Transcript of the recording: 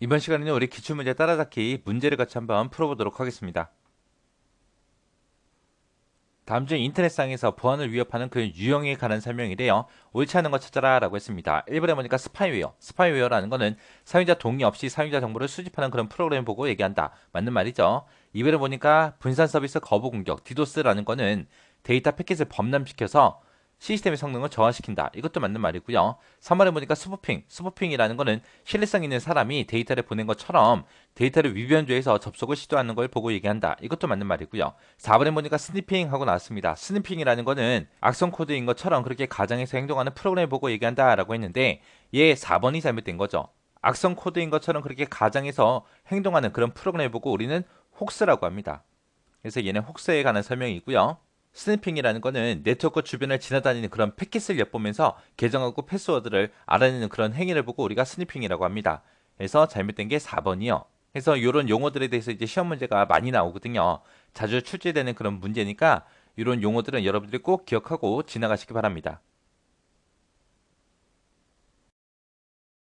이번 시간에는 우리 기출문제 따라잡기 문제를 같이 한번 풀어보도록 하겠습니다. 다음 중 인터넷상에서 보안을 위협하는 그 유형에 관한 설명이래요. 옳지 않은 거 찾아라 라고 했습니다. 1번에 보니까 스파이웨어. 스파이웨어라는 거는 사용자 동의 없이 사용자 정보를 수집하는 그런 프로그램 보고 얘기한다. 맞는 말이죠. 2번에 보니까 분산 서비스 거부 공격. 디도스라는 거는 데이터 패킷을 범람시켜서 시스템의 성능을 저하시킨다. 이것도 맞는 말이고요. 3번에 보니까 스푸핑. 스푸핑이라는 거는 신뢰성 있는 사람이 데이터를 보낸 것처럼 데이터를 위변조해서 접속을 시도하는 걸 보고 얘기한다. 이것도 맞는 말이고요. 4번에 보니까 스니핑 하고 나왔습니다. 스니핑이라는 거는 악성 코드인 것처럼 그렇게 가정에서 행동하는 프로그램을 보고 얘기한다 라고 했는데 얘 4번이 잘못된 거죠. 악성 코드인 것처럼 그렇게 가정에서 행동하는 그런 프로그램을 보고 우리는 혹스라고 합니다. 그래서 얘는 혹스에 관한 설명이고요. 스니핑이라는 거는 네트워크 주변을 지나다니는 그런 패킷을 엿보면서 계정하고 패스워드를 알아내는 그런 행위를 보고 우리가 스니핑이라고 합니다. 그래서 잘못된 게 4번이요. 그래서 이런 용어들에 대해서 이제 시험 문제가 많이 나오거든요. 자주 출제되는 그런 문제니까 이런 용어들은 여러분들이 꼭 기억하고 지나가시기 바랍니다.